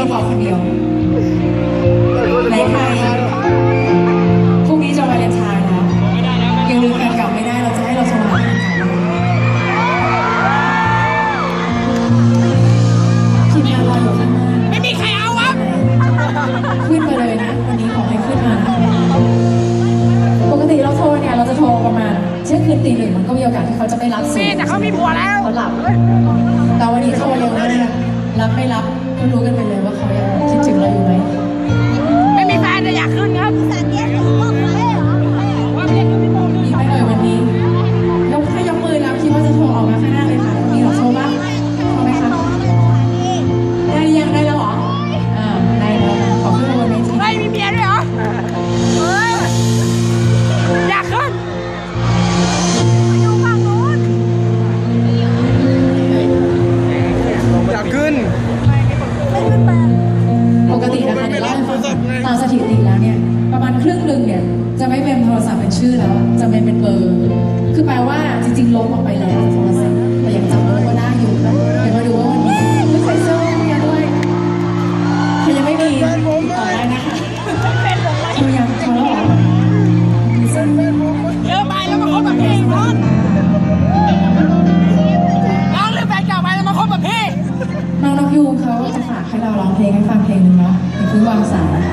นี้ขอคนเดียวในไทยพรุ่งนี้จะวาเลนไทน์แล้วยังลืมแฟนเก่าไม่ได้เราจะให้เราโทรหาแฟนเก่าทีมงานรออยู่ข้างหน้าไม่มีใครเอาวะขึ้นมาเลยนะวันนี้ขอให้ขึ้นมานะปกติเราโทรเนี่ยเราจะโทรประมาณเที่ยงคืนตีหนึ่งมันก็มีโอกาสที่เขาจะไม่รับมีสิแต่เขามีผัวแล้วเขาหลับแต่วันนี้โทรเร็วมากรับไม่รับก็ รู้กันไปเลยว่าเขายังคิดถึงเราอยาก ทรศัพท์เป็นชื่อแล้วจะเป็นเป็นเบอร์ คือแปลว่าจริงๆล้มออกไปแล้วโทรศัพท์แต่ยังจำเบอร์ก็ได้อยู่เดี๋ยวมาดูว่ามันนี้ไม่ใส่เสื้อเมียด้วยเขายังไม่มีต่อได้นะคะพยายามขอร้องเยอะไปแล้วมาคบแบบพี่นอนน้องหรือแฟนเก่าไปแล้วมาคบแบบพี่น้องน้อกยูงเขาจะฝากให้เราร้องเพลงให้ฟังเพลงหนึ่งเนาะคือวางสาย